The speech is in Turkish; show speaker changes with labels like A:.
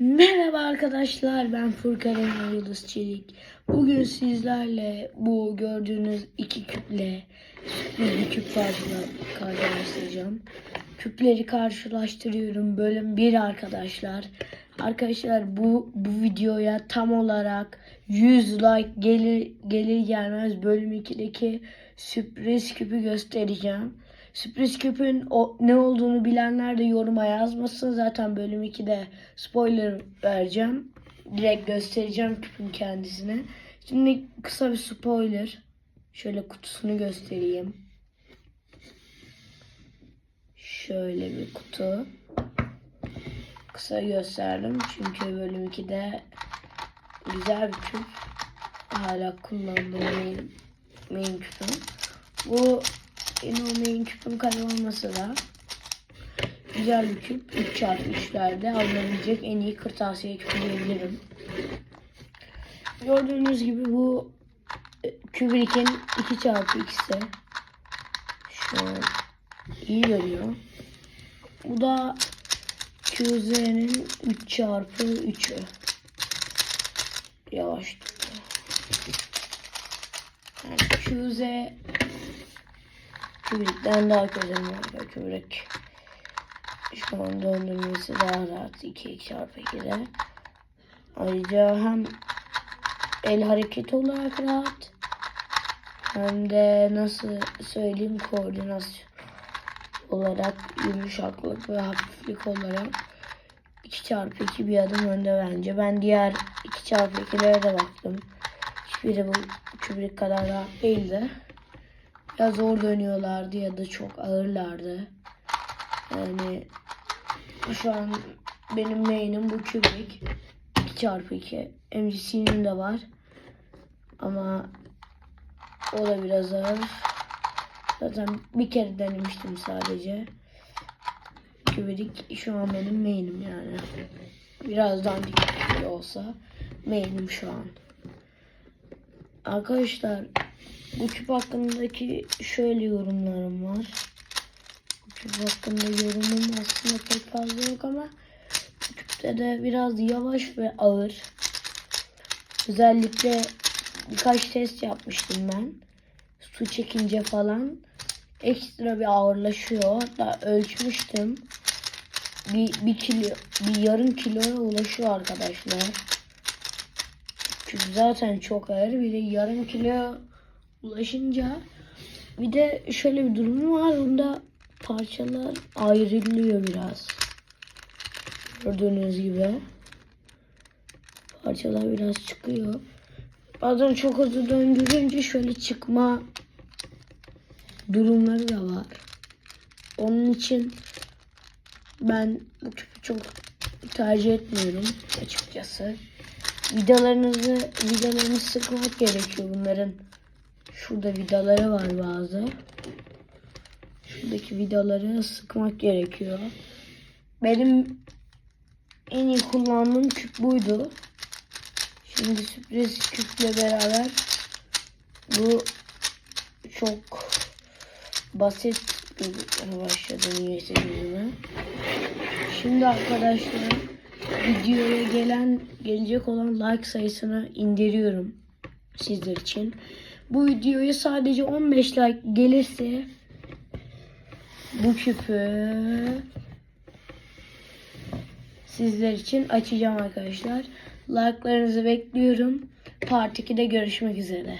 A: Merhaba arkadaşlar ben Furkan Emre Yıldız Çelik. Bugün sizlerle bu gördüğünüz iki küple bir küp karşıla- karşılaştıracağım. Küpleri karşılaştırıyorum bölüm 1 arkadaşlar. Arkadaşlar bu bu videoya tam olarak 100 like gelir, gelir gelmez bölüm 2'deki sürpriz küpü göstereceğim. Sürpriz küpün o, ne olduğunu bilenler de yoruma yazmasın. Zaten bölüm 2'de spoiler vereceğim. Direkt göstereceğim küpün kendisini. Şimdi kısa bir spoiler. Şöyle kutusunu göstereyim. Şöyle bir kutu. Kısa gösterdim çünkü bölüm 2'de güzel bir küp. Hala kullandığım main, main küpüm. Bu Yine o main küpün kare da güzel bir küp. 3x3'lerde alınabilecek en iyi kırtasiye küpü diyebilirim. Gördüğünüz gibi bu e, Kubrick'in 2x2'si. Şu iyi görüyor. Bu da QZ'nin 3x3'ü. Yavaş. Yani QZ Kübrek'ten daha var. Kübrek şu an döndürmesi daha rahat 2 çarpı 2'de. Ayrıca hem el hareketi olarak rahat hem de nasıl söyleyeyim koordinasyon olarak yumuşaklık ve hafiflik olarak 2 çarpı 2 bir adım önde bence. Ben diğer 2 çarpı 2'lere de baktım. Hiçbiri bu kübrek kadar rahat değildi ya zor dönüyorlardı ya da çok ağırlardı. Yani şu an benim main'im bu kübrik. 2x2. MGC'nin de var. Ama o da biraz ağır. Zaten bir kere denemiştim sadece. Kübrik şu an benim main'im yani. Biraz dandik olsa main'im şu an. Arkadaşlar bu küp hakkındaki şöyle yorumlarım var. Bu küp hakkında yorumum aslında pek fazla yok ama bu küpte de biraz yavaş ve ağır. Özellikle birkaç test yapmıştım ben. Su çekince falan ekstra bir ağırlaşıyor. Hatta ölçmüştüm. Bir, bir kilo, bir yarım kiloya ulaşıyor arkadaşlar. Çünkü zaten çok ağır. Bir de yarım kilo ulaşınca bir de şöyle bir durum var. Bunda parçalar ayrılıyor biraz. Gördüğünüz gibi. Parçalar biraz çıkıyor. Bazen çok hızlı döndürünce şöyle çıkma durumları da var. Onun için ben bu küpü çok tercih etmiyorum açıkçası. Vidalarınızı vidalarını sıkmak gerekiyor bunların. Şurada vidaları var bazı. Şuradaki vidaları sıkmak gerekiyor. Benim en iyi kullandığım küp buydu. Şimdi sürpriz küple beraber bu çok basit gözükmeye başladı niyeyse gözüme. Şimdi arkadaşlar videoya gelen gelecek olan like sayısını indiriyorum sizler için. Bu videoya sadece 15 like gelirse bu küpü sizler için açacağım arkadaşlar. Like'larınızı bekliyorum. Part 2'de görüşmek üzere.